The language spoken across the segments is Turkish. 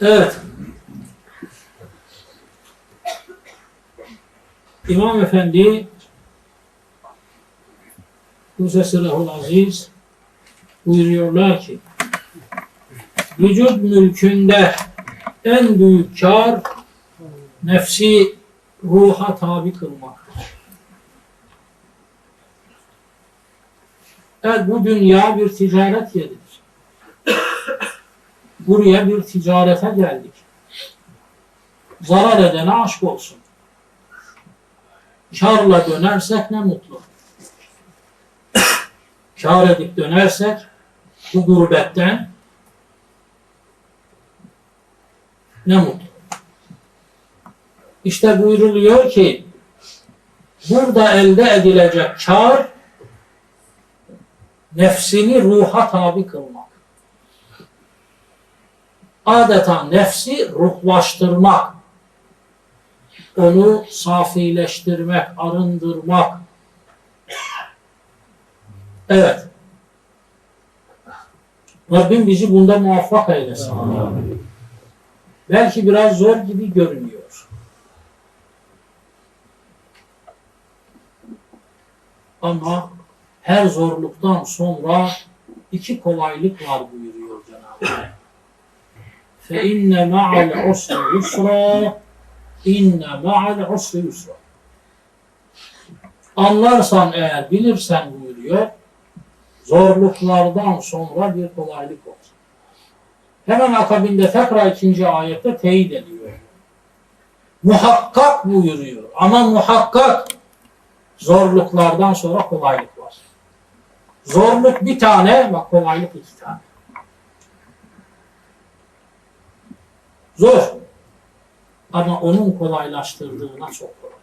Evet. İmam Efendi Huzesirahul Aziz buyuruyorlar ki vücut mülkünde en büyük kar nefsi ruha tabi kılmaktır. Evet bu dünya bir ticaret yeridir. Buraya bir ticarete geldik. Zarar edene aşk olsun. Karla dönersek ne mutlu. Kar edip dönersek bu gurbetten ne mutlu. İşte buyruluyor ki burada elde edilecek kar nefsini ruha tabi kılmak. Adeta nefsi ruhlaştırmak. Onu safileştirmek, arındırmak. Evet. Rabbim bizi bunda muvaffak eylesin. Belki biraz zor gibi görünüyor. Ama her zorluktan sonra iki kolaylık var buyuruyor Cenab-ı Hak. İnne ma'al usri yusra inne ma'al usri yusra Anlarsan eğer bilirsen buyuruyor zorluklardan sonra bir kolaylık olur. Hemen akabinde tekrar ikinci ayette teyit ediyor. Muhakkak buyuruyor. Ama muhakkak zorluklardan sonra kolaylık var. Zorluk bir tane, bak kolaylık iki tane. Zor. Ama onun kolaylaştırdığına çok kolay.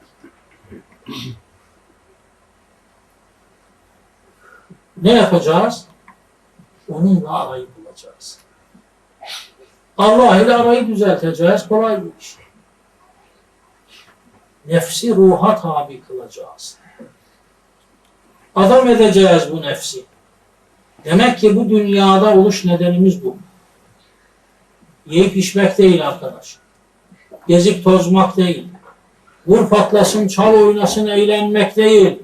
Ne yapacağız? Onunla arayı bulacağız. Allah ile arayı düzelteceğiz. Kolay bir iş. Nefsi ruha tabi kılacağız. Adam edeceğiz bu nefsi. Demek ki bu dünyada oluş nedenimiz bu. Yiyip içmek değil arkadaş. Gezip tozmak değil. Vur patlasın, çal oynasın, eğlenmek değil.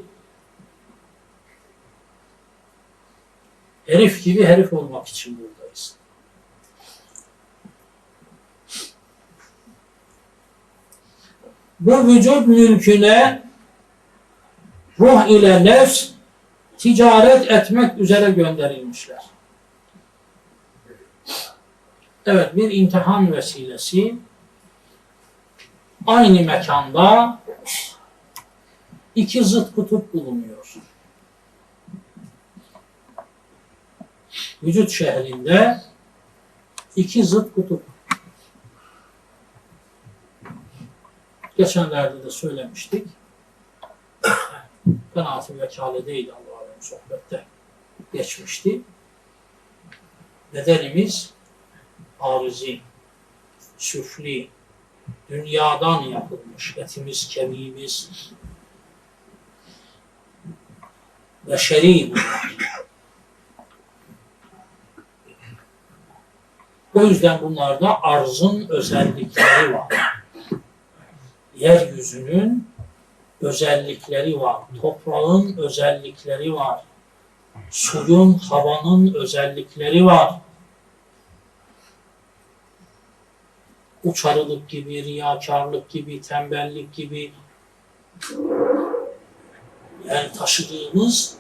Herif gibi herif olmak için buradayız. Bu vücut mülküne ruh ile nefs ticaret etmek üzere gönderilmişler. Evet bir imtihan vesilesi aynı mekanda iki zıt kutup bulunuyor. Vücut şehrinde iki zıt kutup. Geçenlerde de söylemiştik. Kanaat-ı vekaledeydi Allah'ın sohbette geçmişti. Bedenimiz arizi, süfli, dünyadan yapılmış etimiz, kemiğimiz, beşeri bunlar. O yüzden bunlarda arzın özellikleri var. Yeryüzünün özellikleri var. Toprağın özellikleri var. Suyun, havanın özellikleri var. Uçarılık gibi, riyakarlık gibi, tembellik gibi yani taşıdığımız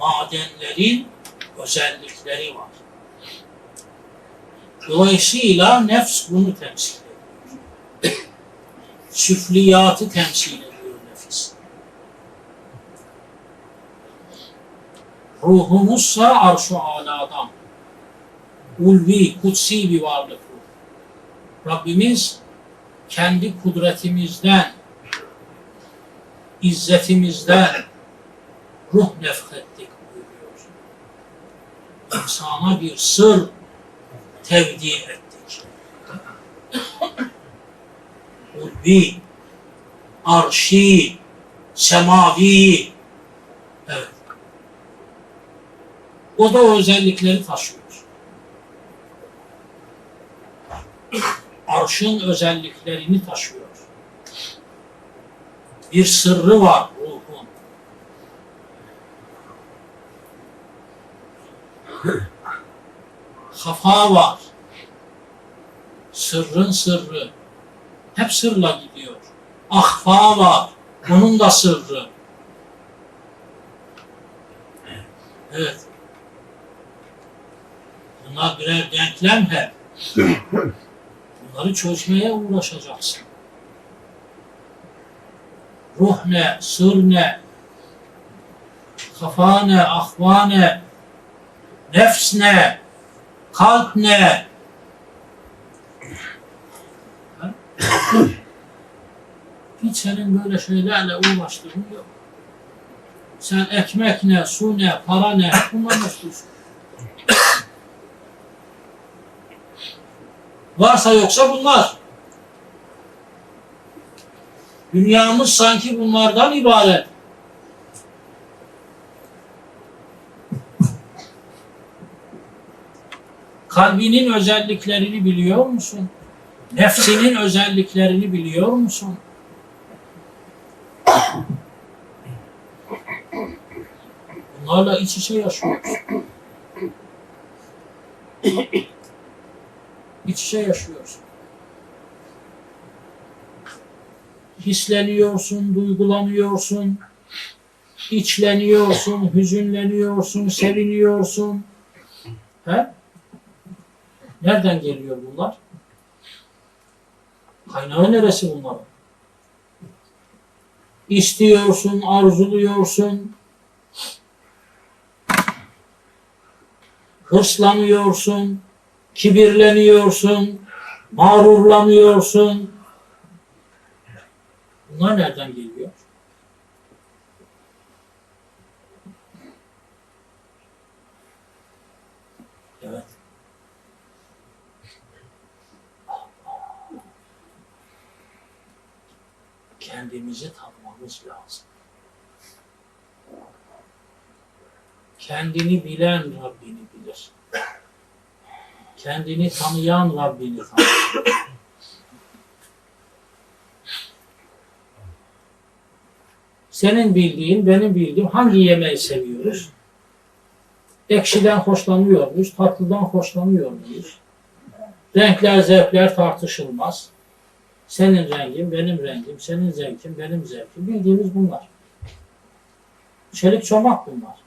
madenlerin özellikleri var. Dolayısıyla nefs bunu temsil ediyor. Süfliyatı temsil ediyor nefis. Ruhumuzsa arş-ı aladan. Ulvi, kutsi bir varlık. Rabbimiz kendi kudretimizden, izzetimizden ruh nefrettik buyuruyor. İnsana bir sır tevdi ettik. Ulvi, arşi, semavi, evet. O da o özellikleri taşıyor. Arşın özelliklerini taşıyor. Bir sırrı var ruhun. Hafa var. Sırrın sırrı. Hep sırla gidiyor. Ahfa var. Onun da sırrı. Evet. Bunlar birer denklem hep. Bunları çözmeye uğraşacaksın. Ruh ne, sır ne, kafa ne, ahva ne, nefs ne, kalp ne? Hiç senin böyle şeylerle uğraştığın yok. Sen ekmek ne, su ne, para ne, bunlar meşgulsün. Varsa yoksa bunlar. Dünyamız sanki bunlardan ibaret. Kalbinin özelliklerini biliyor musun? Nefsinin özelliklerini biliyor musun? Bunlarla iç içe yaşıyoruz. İç içe yaşıyoruz. Hisleniyorsun, duygulanıyorsun, içleniyorsun, hüzünleniyorsun, seviniyorsun. He? Nereden geliyor bunlar? Kaynağı neresi bunların? İstiyorsun, arzuluyorsun, hırslanıyorsun, kibirleniyorsun, mağrurlanıyorsun. Bunlar nereden geliyor? Kendimizi tanımamız lazım. Kendini bilen Rabbini bilir kendini tanıyan Rabbini tanır. Senin bildiğin, benim bildiğim hangi yemeği seviyoruz? Ekşiden hoşlanıyor muyuz? Tatlıdan hoşlanıyor muyuz? Renkler, zevkler tartışılmaz. Senin rengin, benim rengim, senin zevkin, benim zevkim. Bildiğimiz bunlar. Çelik çomak bunlar.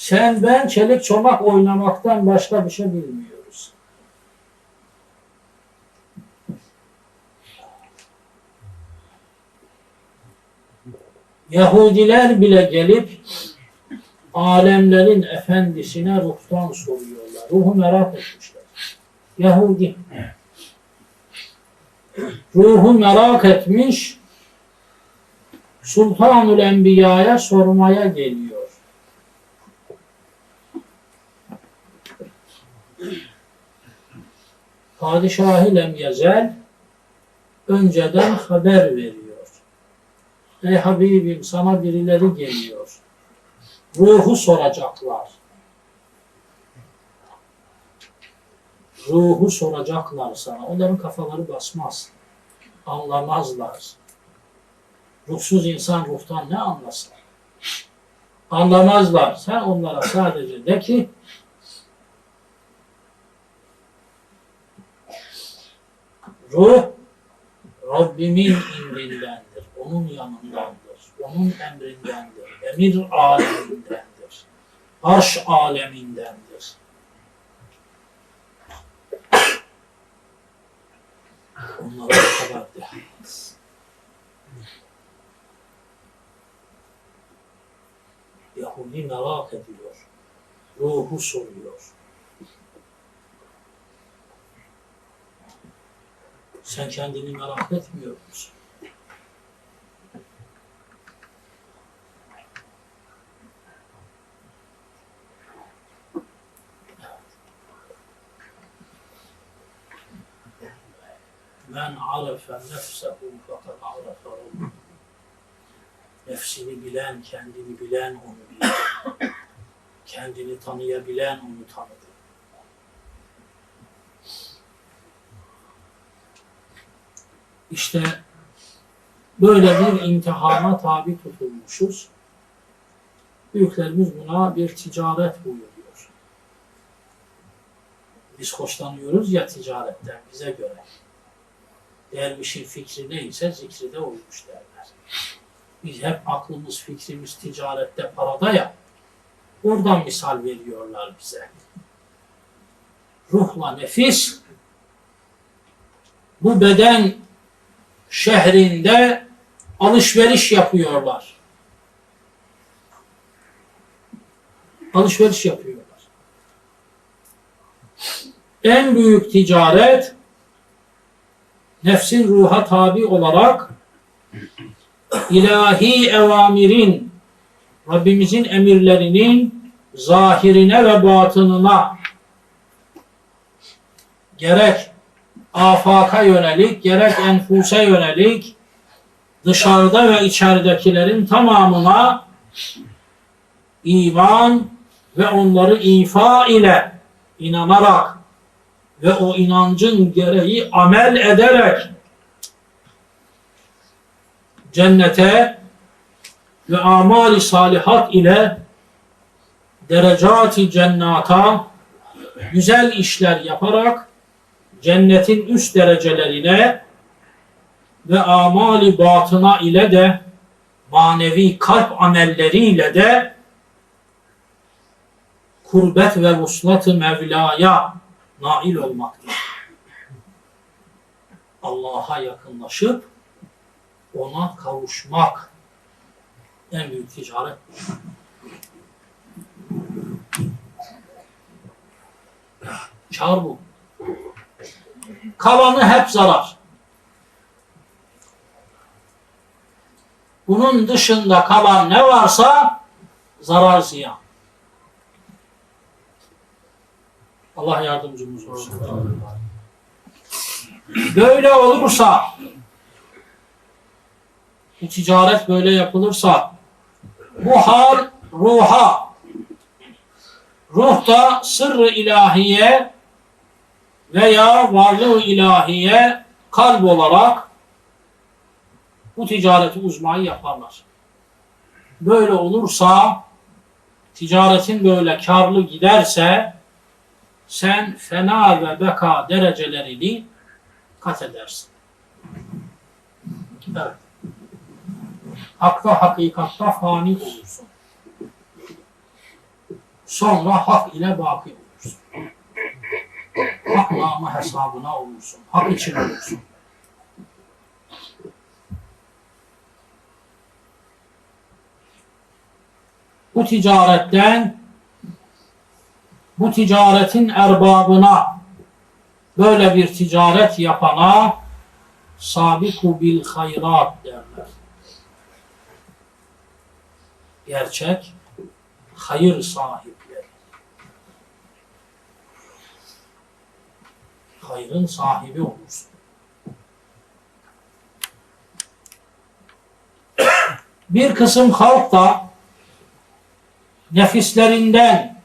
Sen ben çelik çomak oynamaktan başka bir şey bilmiyoruz. Yahudiler bile gelip alemlerin efendisine ruhtan soruyorlar. Ruhu merak etmişler. Yahudi. Ruhu merak etmiş, Sultanul Enbiya'ya sormaya geliyor. Padişahı lem yezel önceden haber veriyor. Ey Habibim sana birileri geliyor. Ruhu soracaklar. Ruhu soracaklar sana. Onların kafaları basmaz. Anlamazlar. Ruhsuz insan ruhtan ne anlasın? Anlamazlar. Sen onlara sadece de ki Ruh Rabbimin indindendir. Onun yanındandır. Onun emrindendir. Emir alemindendir. Arş alemindendir. Onlara bu kadar de. Yahudi merak ediyor. Ruhu soruyor. Sen kendini merak etmiyor musun? Men arefe nefsehu fakat arefe. Nefsini bilen, kendini bilen onu bilir. Kendini tanıyabilen onu tanıdı. İşte böyle bir imtihana tabi tutulmuşuz. Büyüklerimiz buna bir ticaret buyuruyor. Biz hoşlanıyoruz ya ticaretten bize göre. Dervişin fikri neyse zikri de oymuş derler. Biz hep aklımız, fikrimiz ticarette, parada ya. Oradan misal veriyorlar bize. Ruhla nefis bu beden şehrinde alışveriş yapıyorlar. Alışveriş yapıyorlar. En büyük ticaret nefsin ruha tabi olarak ilahi evamirin Rabbimizin emirlerinin zahirine ve batınına gerek afaka yönelik, gerek enfuse yönelik dışarıda ve içeridekilerin tamamına iman ve onları ifa ile inanarak ve o inancın gereği amel ederek cennete ve amali salihat ile derecati cennata güzel işler yaparak cennetin üst derecelerine ve amali batına ile de manevi kalp amelleriyle de kurbet ve vuslat-ı Mevla'ya nail olmaktır. Allah'a yakınlaşıp ona kavuşmak en büyük ticaret. Kar bu. Kalanı hep zarar. Bunun dışında kalan ne varsa zarar ziyan. Allah yardımcımız olsun. Böyle olursa bu ticaret böyle yapılırsa bu hal ruha ruh da sırrı ilahiye veya varlığı ilahiye kalp olarak bu ticareti uzmayı yaparlar. Böyle olursa ticaretin böyle karlı giderse sen fena ve beka derecelerini kat edersin. Evet. Hakta hakikatta fani olursun. Sonra hak ile baki. Hak namı hesabına olursun. Hak için olursun. Bu ticaretten bu ticaretin erbabına böyle bir ticaret yapana sabiku bil hayrat derler. Gerçek hayır sahipleri. Hayrın sahibi olursun. Bir kısım halk da nefislerinden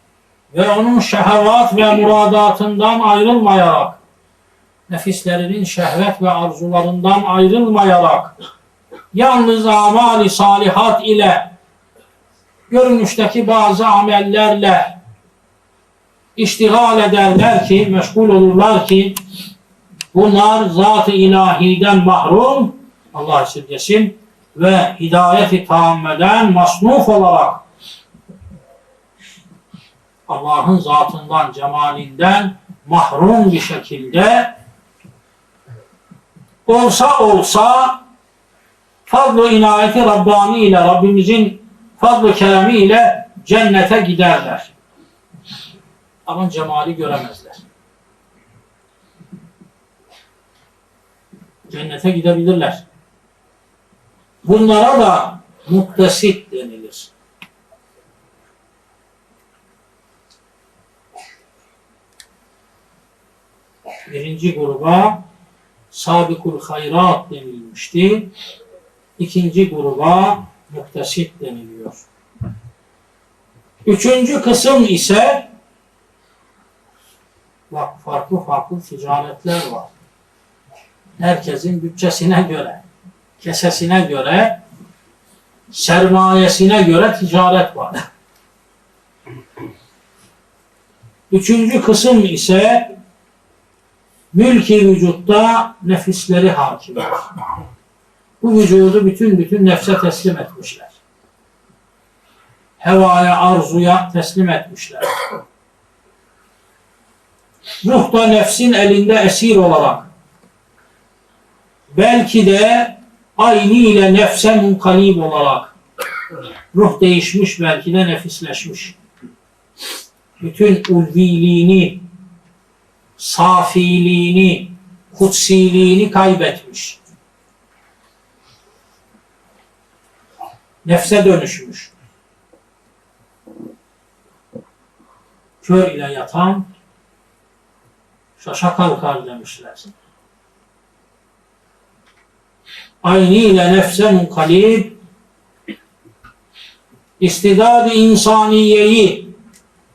ve onun şehvat ve muradatından ayrılmayarak, nefislerinin şehvet ve arzularından ayrılmayarak, yalnız amali salihat ile, görünüşteki bazı amellerle iştigal ederler ki, meşgul olurlar ki, bunlar zat-ı ilahiden mahrum, Allah esirgesin, ve hidayet-i tammeden masnuf olarak Allah'ın zatından, cemalinden mahrum bir şekilde olsa olsa fadl-ı inayeti Rabbani ile Rabbimizin fadl-ı keremi ile cennete giderler. Ama cemali göremezler. Cennete gidebilirler. Bunlara da muktesit denilir. birinci gruba sabikul hayrat denilmişti. İkinci gruba muktesit deniliyor. Üçüncü kısım ise farklı farklı ticaretler var. Herkesin bütçesine göre, kesesine göre, sermayesine göre ticaret var. Üçüncü kısım ise mülki vücutta nefisleri hakimdir. Bu vücudu bütün bütün nefse teslim etmişler. Hevaya, arzuya teslim etmişler. Ruh da nefsin elinde esir olarak belki de aynı ile nefse munkalib olarak ruh değişmiş belki de nefisleşmiş. Bütün ulviliğini, safiliğini, kutsiliğini kaybetmiş. Nefse dönüşmüş. Kör ile yatan şaşa kalkar demişler. Aynı ile nefse munkalib istidad-ı insaniyeyi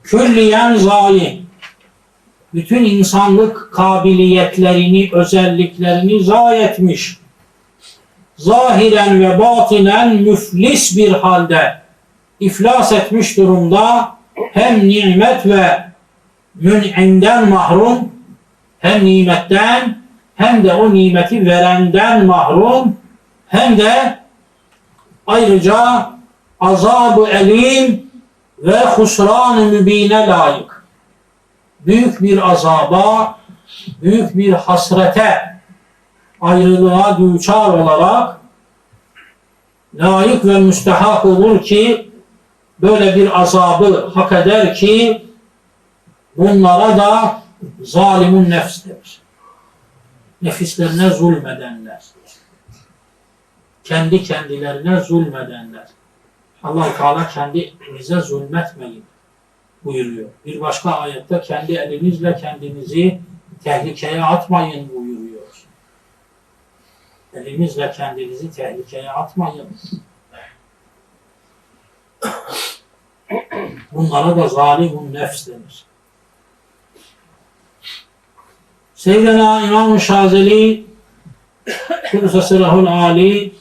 külliyen zayi bütün insanlık kabiliyetlerini, özelliklerini zayi etmiş. Zahiren ve batinen müflis bir halde iflas etmiş durumda hem nimet ve mün'imden mahrum hem nimetten hem de o nimeti verenden mahrum hem de ayrıca azab-ı elim ve husran-ı mübine layık. Büyük bir azaba, büyük bir hasrete, ayrılığa düçar olarak layık ve müstehak olur ki böyle bir azabı hak eder ki bunlara da zalimun nefs denir. Nefislerine zulmedenler. Kendi kendilerine zulmedenler. allah Teala kendinize zulmetmeyin buyuruyor. Bir başka ayette kendi elinizle kendinizi tehlikeye atmayın buyuruyor. Elinizle kendinizi tehlikeye atmayın. Bunlara da zalimun nefs denir. Seyyidina İmam-ı Şazeli Kudüs'e Ali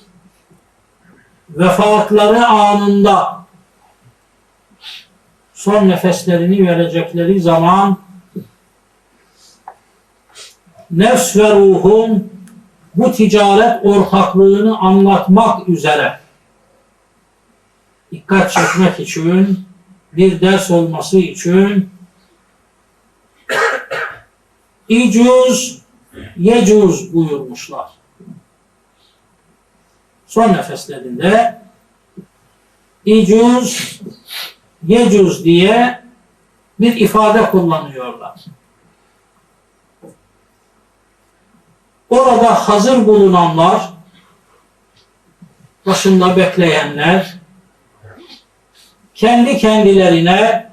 vefatları anında son nefeslerini verecekleri zaman nefs ve ruhun bu ticaret ortaklığını anlatmak üzere dikkat çekmek için bir ders olması için icuz yecuz buyurmuşlar. Son nefeslerinde icuz yecuz diye bir ifade kullanıyorlar. Orada hazır bulunanlar, başında bekleyenler, kendi kendilerine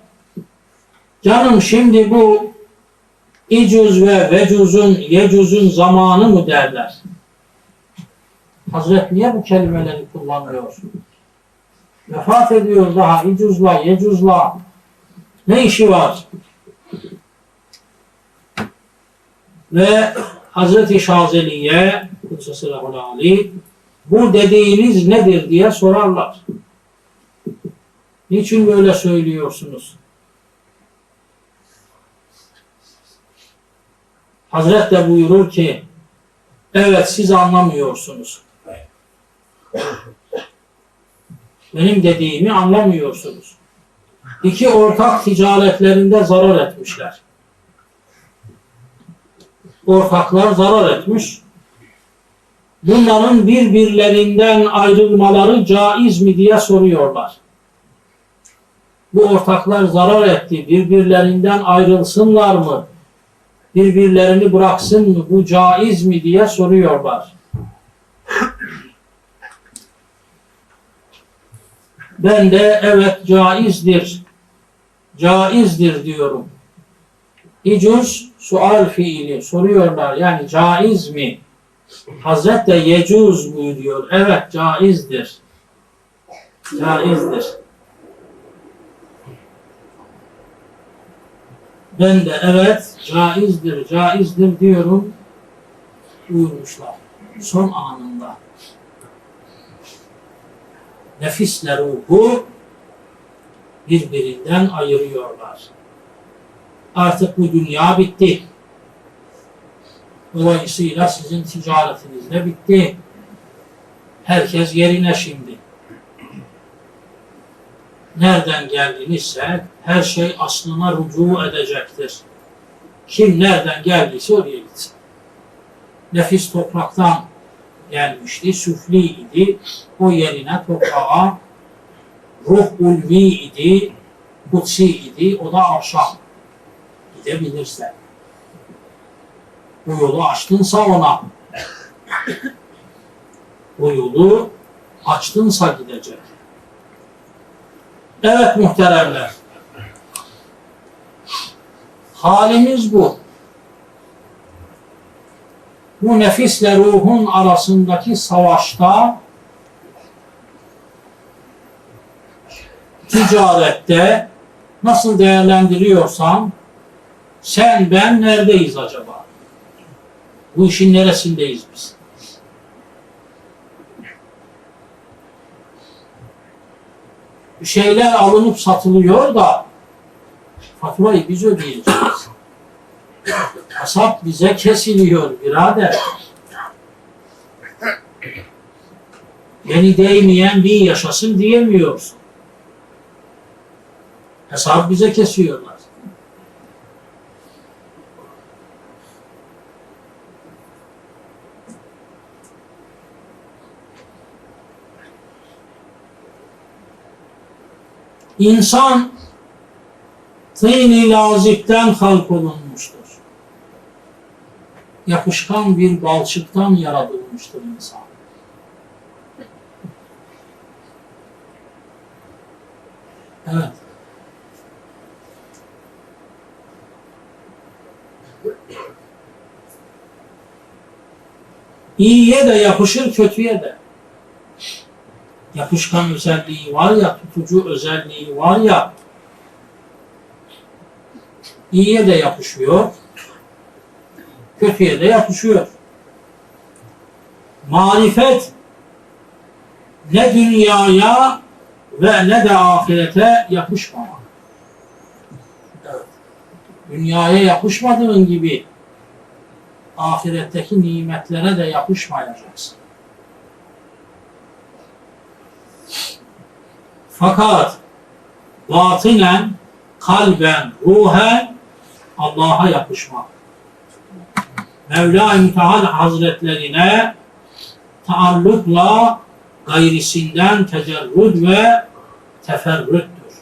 canım şimdi bu icuz ve vecuzun, yecuzun zamanı mı derler. Hazret niye bu kelimeleri kullanıyor? Vefat ediyor daha icuzla, yecuzla. Ne işi var? Ve Hazreti Şazeli'ye Ali bu dediğiniz nedir diye sorarlar. Niçin böyle söylüyorsunuz? Hazret de buyurur ki evet siz anlamıyorsunuz. Benim dediğimi anlamıyorsunuz. İki ortak ticaretlerinde zarar etmişler. Ortaklar zarar etmiş. Bunların birbirlerinden ayrılmaları caiz mi diye soruyorlar. Bu ortaklar zarar etti. Birbirlerinden ayrılsınlar mı? Birbirlerini bıraksın mı? Bu caiz mi diye soruyorlar. Ben de evet caizdir. Caizdir diyorum. İcuz sual fiili soruyorlar. Yani caiz mi? Hazret de yecuz buyuruyor. Evet caizdir. Caizdir. Ben de evet caizdir, caizdir diyorum. buyurmuşlar. Son anında nefisle ruhu birbirinden ayırıyorlar. Artık bu dünya bitti. Dolayısıyla sizin ticaretiniz de bitti. Herkes yerine şimdi. Nereden geldinizse her şey aslına rücu edecektir. Kim nereden geldiyse oraya gitsin. Nefis topraktan gelmişti, süfli idi. O yerine toprağa ruh ulvi idi, kutsi idi, o da arşa gidebilirse. Bu yolu açtınsa ona, bu yolu açtınsa gidecek. Evet muhteremler, halimiz bu. Bu nefisle ruhun arasındaki savaşta ticarette nasıl değerlendiriyorsan sen ben neredeyiz acaba? Bu işin neresindeyiz biz? Şeyler alınıp satılıyor da faturayı biz ödeyeceğiz. Hesap bize kesiliyor birader. Beni değmeyen bir yaşasın diyemiyorsun. Hesap bize kesiyorlar. İnsan tîn-i lazipten halk olunmuştur. Yapışkan bir balçıktan yaratılmıştır insan. Evet. İyiye de yapışır, kötüye de. Yapışkan özelliği var ya, tutucu özelliği var ya, iyiye de yapışıyor, kötüye de yapışıyor. Marifet ne dünyaya ve ne de ahirete yapışmamak. Evet. Dünyaya yapışmadığın gibi ahiretteki nimetlere de yapışmayacaksın. Fakat batinen, kalben, ruhen Allah'a yapışmak. Mevla-i Müteal Hazretlerine taallukla gayrisinden tecerrüd ve teferrüttür.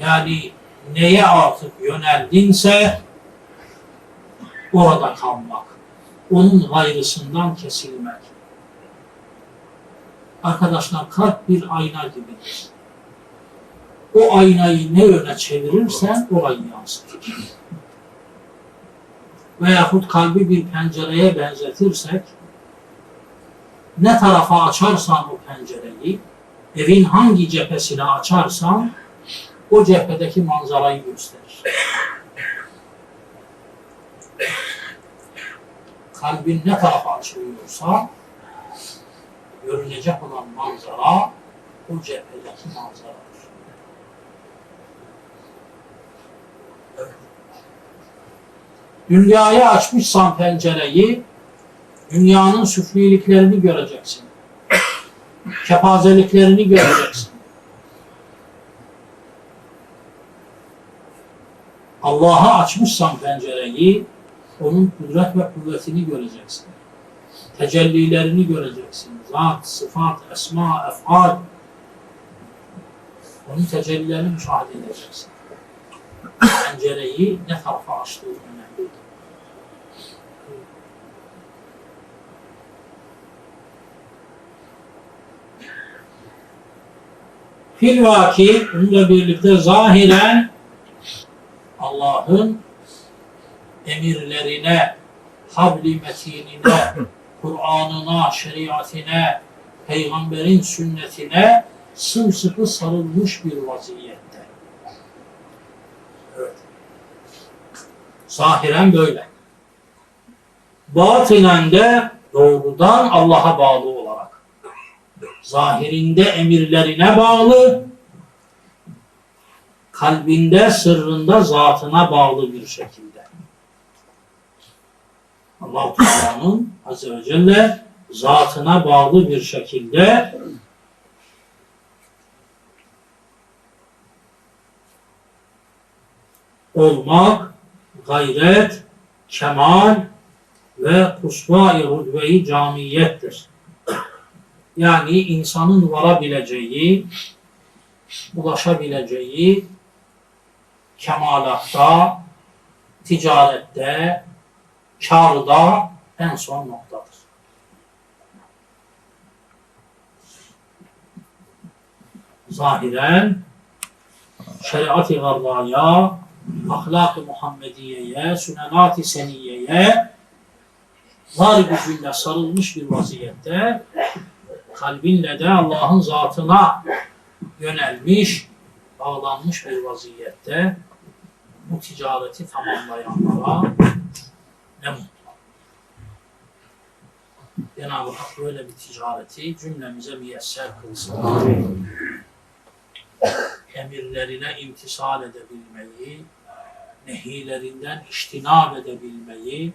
Yani neye artık yöneldinse orada kalmak. Onun gayrısından kesilmek. Arkadaşlar kalp bir ayna gibidir. O aynayı ne yöne çevirirsen orayı yansıtır. Veyahut kalbi bir pencereye benzetirsek ne tarafa açarsan o pencereyi, evin hangi cephesine açarsan o cephedeki manzarayı gösterir. Kalbin ne tarafa açılıyorsa görünecek olan manzara o cephedeki manzaradır. Dünyaya açmışsan pencereyi, dünyanın süfliliklerini göreceksin. Kepazeliklerini göreceksin. Allah'a açmışsan pencereyi, onun kudret ve kuvvetini göreceksin. Tecellilerini göreceksin. Zat, sıfat, esma, efal. Onun tecellilerini müşahede edeceksin. Pencereyi ne tarafa açtığı önemli. Filvaki bununla birlikte zahiren Allah'ın emirlerine, habli metinine, Kur'an'ına, şeriatine, peygamberin sünnetine sımsıkı sarılmış bir vaziyette. Evet. Zahiren böyle. Batinen de doğrudan Allah'a bağlı olarak. Zahirinde emirlerine bağlı, kalbinde, sırrında zatına bağlı bir şekilde. Allah-u Teala'nın Azze ve Celle zatına bağlı bir şekilde olmak, gayret, kemal ve kusva-i rütbe-i camiyettir. Yani insanın varabileceği, ulaşabileceği kemalatta, ticarette, karda en son noktadır. Zahiren şeriat-ı garbaya, ahlak-ı Muhammediye'ye, sünenat-ı seniyeye var gücüyle sarılmış bir vaziyette kalbinle de Allah'ın zatına yönelmiş, bağlanmış bir vaziyette bu ticareti tamamlayanlara ne mutlu. Cenab-ı Hak böyle bir ticareti cümlemize müyesser kılsın. Emirlerine imtisal edebilmeyi, nehilerinden iştinab edebilmeyi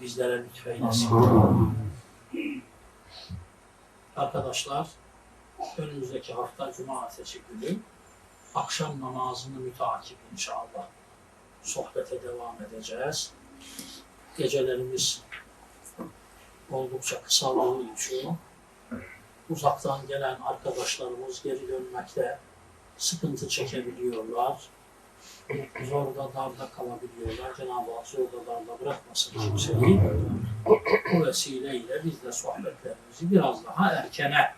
bizlere lütfeylesin. Arkadaşlar, önümüzdeki hafta Cumartesi günü akşam namazını müteakip inşallah sohbete devam edeceğiz. Gecelerimiz oldukça kısaldığı için uzaktan gelen arkadaşlarımız geri dönmekte sıkıntı çekebiliyorlar. Zorda darda kalabiliyorlar. Cenab-ı Hak zorda darda bırakmasın kimseyi. Bu vesileyle biz de sohbetlerimizi biraz daha erkene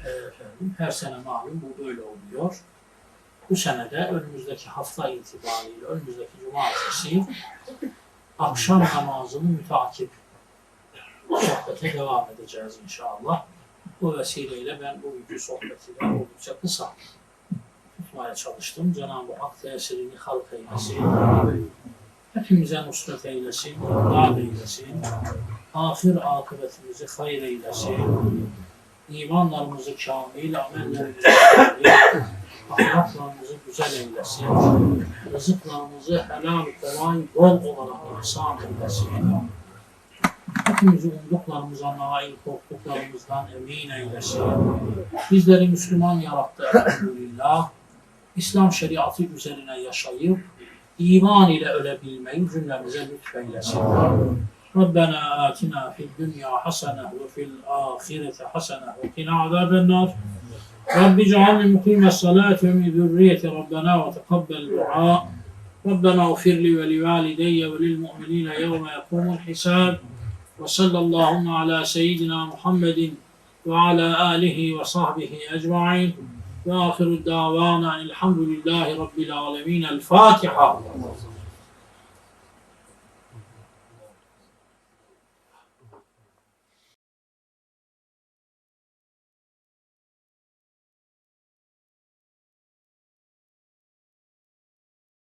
efendim, her sene malum bu böyle oluyor. Bu sene de önümüzdeki hafta itibariyle önümüzdeki cumartesi akşam namazını müteakip sohbete devam edeceğiz inşallah. Bu vesileyle ben bugünkü sohbeti de oldukça kısa tutmaya çalıştım. Cenab-ı Hak tesirini halk eylesin. Hepimize nusret eylesin, imdad eylesin. Ahir akıbetimizi hayır eylesin. İmanlarımızı kamil, amellerimizi kamil, ahlaklarımızı güzel eylesin. Rızıklarımızı helal, kolay, bol olarak ihsan eylesin. Hepimizi umduklarımıza nail, korktuklarımızdan emin eylesin. Bizleri Müslüman yarattı elhamdülillah. İslam şeriatı üzerine yaşayıp iman ile ölebilmeyi cümlemize lütfeylesin. ربنا آتنا في الدنيا حسنة وفي الآخرة حسنة وقنا عذاب النار رب اجعلني مقيم الصلاة ومن ذرية ربنا وتقبل دعاء. ربنا اغفر لي ولوالدي وللمؤمنين يوم يقوم الحساب. وصلى اللهم على سيدنا محمد وعلى آله وصحبه أجمعين. وآخر الدعوانا الحمد لله رب العالمين. الفاتحة.